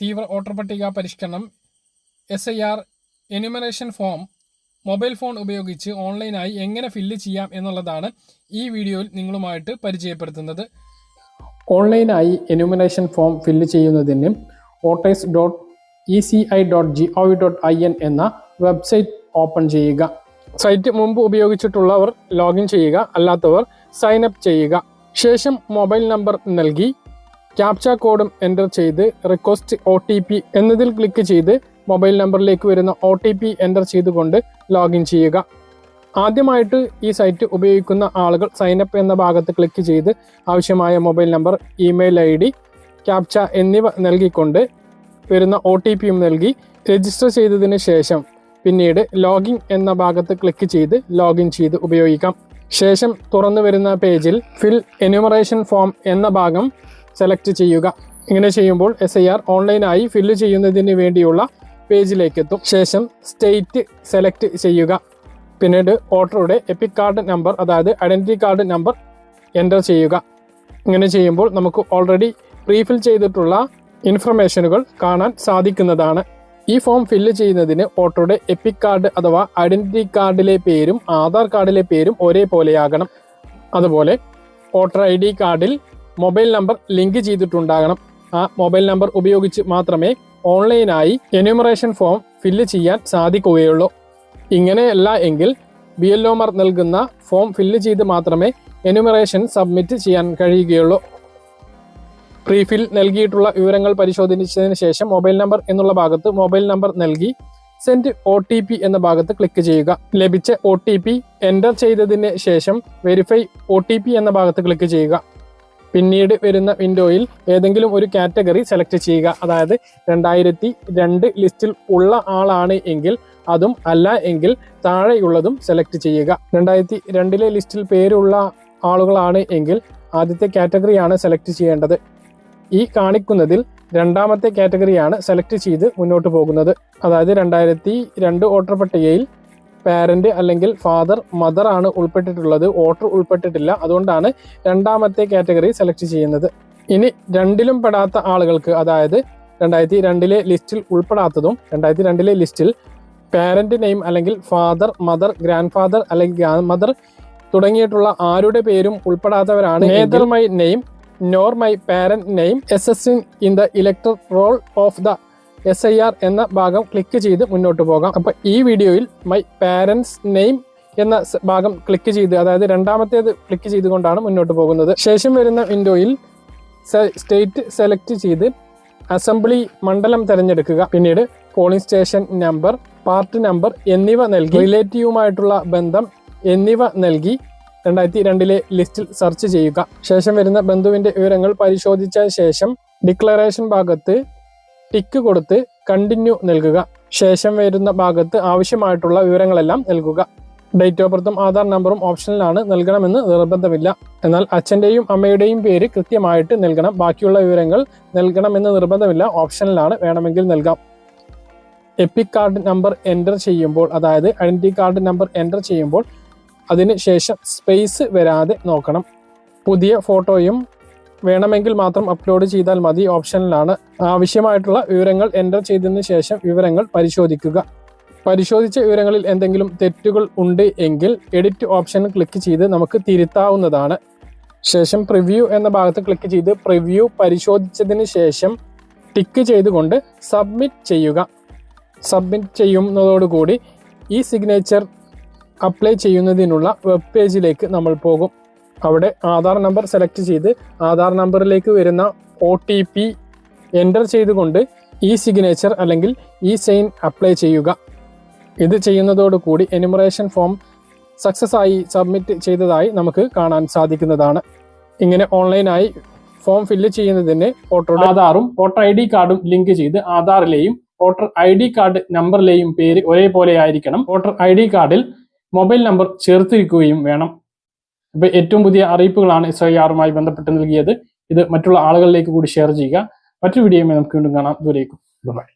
തീവ്ര വോട്ടർ പട്ടിക പരിഷ്കരണം S I R enumeration form mobile phone ഉപയോഗിച്ച് ഓൺലൈനായി എങ്ങനെ ഫില്ല് ചെയ്യാം എന്നുള്ളതാണ് ഈ വീഡിയോയിൽ നിങ്ങളുമായിട്ട് പരിചയപ്പെടുത്തുന്നത്. ഓൺലൈനായി എന്യൂമറേഷൻ ഫോം ഫില്ല് ചെയ്യുന്നതിന് voters dot E C I dot G O V dot I N എന്ന വെബ്സൈറ്റ് ഓപ്പൺ ചെയ്യുക. സൈറ്റ് മുമ്പ് ഉപയോഗിച്ചിട്ടുള്ളവർ ലോഗിൻ ചെയ്യുക അല്ലാത്തവർ സൈൻ അപ്പ് ചെയ്യുക. ശേഷം മൊബൈൽ നമ്പർ നൽകി ക്യാപ്ച കോഡും എന്റർ ചെയ്ത് റിക്വസ്റ്റ് ഒ ടി പി എന്നതിൽ ക്ലിക്ക് ചെയ്ത് മൊബൈൽ നമ്പറിലേക്ക് വരുന്ന ഒ ടി പി എന്റർ ചെയ്തുകൊണ്ട് ലോഗിൻ ചെയ്യുക. ആദ്യമായിട്ട് ഈ സൈറ്റ് ഉപയോഗിക്കുന്ന ആളുകൾ സൈനപ്പ് എന്ന ഭാഗത്ത് ക്ലിക്ക് ചെയ്ത് ആവശ്യമായ mobile number email I D captcha എന്നിവ നൽകിക്കൊണ്ട് വരുന്ന ഒ ടി പിയും നൽകി രജിസ്റ്റർ ചെയ്തതിന് ശേഷം പിന്നീട് ലോഗിൻ എന്ന ഭാഗത്ത് ക്ലിക്ക് ചെയ്ത് ലോഗിൻ ചെയ്ത് ഉപയോഗിക്കാം. ശേഷം തുറന്നു വരുന്ന പേജിൽ ഫിൽ എന്യൂമറേഷൻ ഫോം എന്ന ഭാഗം സെലക്ട് ചെയ്യുക. ഇങ്ങനെ ചെയ്യുമ്പോൾ എസ് ഐ ആർ ഓൺലൈനായി ഫില്ല് ചെയ്യുന്നതിന് വേണ്ടിയുള്ള പേജിലേക്ക് എത്തും ശേഷം സ്റ്റേറ്റ് സെലക്ട് ചെയ്യുക. പിന്നീട് ഓട്ടറുടെ എപ്പിക് കാർഡ് നമ്പർ അതായത് ഐഡന്റിറ്റി കാർഡ് നമ്പർ എന്റർ ചെയ്യുക. ഇങ്ങനെ ചെയ്യുമ്പോൾ നമുക്ക് ഓൾറെഡി പ്രീഫിൽ ചെയ്തിട്ടുള്ള ഇൻഫർമേഷനുകൾ കാണാൻ സാധിക്കുന്നതാണ്. ഈ ഫോം ഫില്ല് ചെയ്യുന്നതിന് വോട്ടറുടെ എപ്പിക് കാർഡ് അഥവാ ഐഡന്റിറ്റി കാർഡിലെ പേരും ആധാർ കാർഡിലെ പേരും ഒരേപോലെയാകണം. അതുപോലെ വോട്ടർ ഐ ഡി കാർഡിൽ മൊബൈൽ നമ്പർ ലിങ്ക് ചെയ്തിട്ടുണ്ടാകണം. ആ മൊബൈൽ നമ്പർ ഉപയോഗിച്ച് മാത്രമേ ഓൺലൈനായി എന്യൂമറേഷൻ ഫോം ഫില്ല് ചെയ്യാൻ സാധിക്കുകയുള്ളൂ. ഇങ്ങനെയല്ല എങ്കിൽ ബി എൽ ഒമാർ നൽകുന്ന ഫോം ഫില്ല് ചെയ്ത് മാത്രമേ എന്യൂമറേഷൻ സബ്മിറ്റ് ചെയ്യാൻ കഴിയുകയുള്ളൂ. പ്രീഫിൽ നൽകിയിട്ടുള്ള വിവരങ്ങൾ പരിശോധിച്ചതിന് ശേഷം മൊബൈൽ നമ്പർ എന്നുള്ള ഭാഗത്ത് മൊബൈൽ നമ്പർ നൽകി സെൻഡ് ഒ ടി പി എന്ന ഭാഗത്ത് ക്ലിക്ക് ചെയ്യുക. ലഭിച്ച ഒ ടി പി എന്റർ ചെയ്തതിന് ശേഷം വെരിഫൈ ഒ ടി പി എന്ന ഭാഗത്ത് ക്ലിക്ക് ചെയ്യുക. പിന്നീട് വരുന്ന വിൻഡോയിൽ ഏതെങ്കിലും ഒരു കാറ്റഗറി സെലക്ട് ചെയ്യുക. അതായത് രണ്ടായിരത്തി രണ്ട് ലിസ്റ്റിൽ ഉള്ള ആളാണ് എങ്കിൽ അതും അല്ല എങ്കിൽ താഴെയുള്ളതും സെലക്ട് ചെയ്യുക. രണ്ടായിരത്തി രണ്ടിലെ ലിസ്റ്റിൽ പേരുള്ള ആളുകളാണ് എങ്കിൽ ആദ്യത്തെ കാറ്റഗറിയാണ് സെലക്ട് ചെയ്യേണ്ടത്. ഈ കാണിക്കുന്നതിൽ രണ്ടാമത്തെ കാറ്റഗറിയാണ് സെലക്ട് ചെയ്ത് മുന്നോട്ട് പോകുന്നത്. അതായത് രണ്ടായിരത്തി രണ്ട് വോട്ടർ പട്ടികയിൽ പാരന്റ് അല്ലെങ്കിൽ ഫാദർ മദർ ആണ് ഉൾപ്പെട്ടിട്ടുള്ളത്. വോട്ടർ ഉൾപ്പെട്ടിട്ടില്ല. അതുകൊണ്ടാണ് രണ്ടാമത്തെ കാറ്റഗറി സെലക്ട് ചെയ്യുന്നത്. ഇനി രണ്ടിലും പെടാത്ത ആളുകൾക്ക് അതായത് രണ്ടായിരത്തി രണ്ടിലെ ലിസ്റ്റിൽ ഉൾപ്പെടാത്തതും രണ്ടായിരത്തി രണ്ടിലെ ലിസ്റ്റിൽ പാരന്റ് നെയിം അല്ലെങ്കിൽ ഫാദർ മദർ ഗ്രാൻഡ് ഫാദർ അല്ലെങ്കിൽ ഗ്രാൻഡ് മദർ തുടങ്ങിയിട്ടുള്ള ആരുടെ പേരും ഉൾപ്പെടാത്തവരാണ് neither my name nor my parent name is is in the electoral roll of the S I R എന്ന ഭാഗം ക്ലിക്ക് ചെയ്ത് മുന്നോട്ട് പോകാം. അപ്പോൾ ഈ വീഡിയോയിൽ മൈ പാരൻസ് നെയിം എന്ന ഭാഗം ക്ലിക്ക് ചെയ്ത് അതായത് രണ്ടാമത്തേത് ക്ലിക്ക് ചെയ്തുകൊണ്ടാണ് മുന്നോട്ട് പോകുന്നത്. ശേഷം വരുന്ന വിൻഡോയിൽ സ്റ്റേറ്റ് സെലക്ട് ചെയ്ത് അസംബ്ലി മണ്ഡലം തിരഞ്ഞെടുക്കുക. പിന്നീട് polling station number part number എന്നിവ നൽകി റിലേറ്റീവുമായിട്ടുള്ള ബന്ധം എന്നിവ നൽകി രണ്ടായിരത്തി രണ്ടിലെ ലിസ്റ്റിൽ സെർച്ച് ചെയ്യുക. ശേഷം വരുന്ന ബന്ധുവിന്റെ വിവരങ്ങൾ പരിശോധിച്ച ശേഷം ഡിക്ലറേഷൻ ഭാഗത്ത് ടിക്ക് കൊടുത്ത് കണ്ടിന്യൂ നൽകുക. ശേഷം വരുന്ന ഭാഗത്ത് ആവശ്യമായിട്ടുള്ള വിവരങ്ങളെല്ലാം നൽകുക. ഡേറ്റ് ഓഫ് ബർത്തും ആധാർ നമ്പറും ഓപ്ഷനിലാണ് നൽകണമെന്ന് നിർബന്ധമില്ല. എന്നാൽ അച്ഛന്റെയും അമ്മയുടെയും പേര് കൃത്യമായിട്ട് നൽകണം. ബാക്കിയുള്ള വിവരങ്ങൾ നൽകണമെന്ന് നിർബന്ധമില്ല. ഓപ്ഷനിലാണ് വേണമെങ്കിൽ നൽകാം. എപ്പിക് കാർഡ് നമ്പർ എന്റർ ചെയ്യുമ്പോൾ അതായത് ഐഡന്റി കാർഡ് നമ്പർ എന്റർ ചെയ്യുമ്പോൾ അതിന് ശേഷം സ്പേസ് വരാതെ നോക്കണം. പുതിയ ഫോട്ടോയും വേണമെങ്കിൽ മാത്രം അപ്ലോഡ് ചെയ്താൽ മതി. ഓപ്ഷനിലാണ്. ആവശ്യമായിട്ടുള്ള വിവരങ്ങൾ എന്റർ ചെയ്തതിന് ശേഷം വിവരങ്ങൾ പരിശോധിക്കുക. പരിശോധിച്ച വിവരങ്ങളിൽ എന്തെങ്കിലും തെറ്റുകൾ ഉണ്ട് എങ്കിൽ എഡിറ്റ് ഓപ്ഷൻ ക്ലിക്ക് ചെയ്ത് നമുക്ക് തിരുത്താവുന്നതാണ്. ശേഷം പ്രിവ്യൂ എന്ന ഭാഗത്ത് ക്ലിക്ക് ചെയ്ത് പ്രിവ്യൂ പരിശോധിച്ചതിന് ശേഷം ടിക്ക് ചെയ്തുകൊണ്ട് സബ്മിറ്റ് ചെയ്യുക. സബ്മിറ്റ് ചെയ്യുന്നതോടുകൂടി ഈ സിഗ്നേച്ചർ അപ്ലൈ ചെയ്യുന്നതിനുള്ള വെബ് പേജിലേക്ക് നമ്മൾ പോകും. അവിടെ ആധാർ നമ്പർ സെലക്ട് ചെയ്ത് ആധാർ നമ്പറിലേക്ക് വരുന്ന ഒ ടി പി എന്റർ ചെയ്തുകൊണ്ട് ഈ സിഗ്നേച്ചർ അല്ലെങ്കിൽ ഈ സൈൻ അപ്ലൈ ചെയ്യുക. ഇത് ചെയ്യുന്നതോടുകൂടി എനുമറേഷൻ ഫോം സക്സസ് ആയി സബ്മിറ്റ് ചെയ്തതായി നമുക്ക് കാണാൻ സാധിക്കുന്നതാണ്. ഇങ്ങനെ ഓൺലൈനായി ഫോം ഫില്ല് ചെയ്യുന്നതിന് വോട്ടർ ആധാറും വോട്ടർ ഐ ഡി കാർഡും ലിങ്ക് ചെയ്ത് ആധാറിലെയും വോട്ടർ ഐ ഡി കാർഡ് നമ്പറിലെയും പേര് ഒരേപോലെ ആയിരിക്കണം. വോട്ടർ ഐ ഡി കാർഡിൽ മൊബൈൽ നമ്പർ ചേർത്തിരിക്കുകയും വേണം. ഇപ്പൊ ഏറ്റവും പുതിയ അറിയിപ്പുകളാണ് എസ് ഐ ആറുമായി ബന്ധപ്പെട്ട് നൽകിയത്. ഇത് മറ്റുള്ള ആളുകളിലേക്ക് കൂടി ഷെയർ ചെയ്യുക. മറ്റൊരു വീഡിയോയുമായി നമുക്ക് വീണ്ടും കാണാം. ദൂരേക്കും ബൈ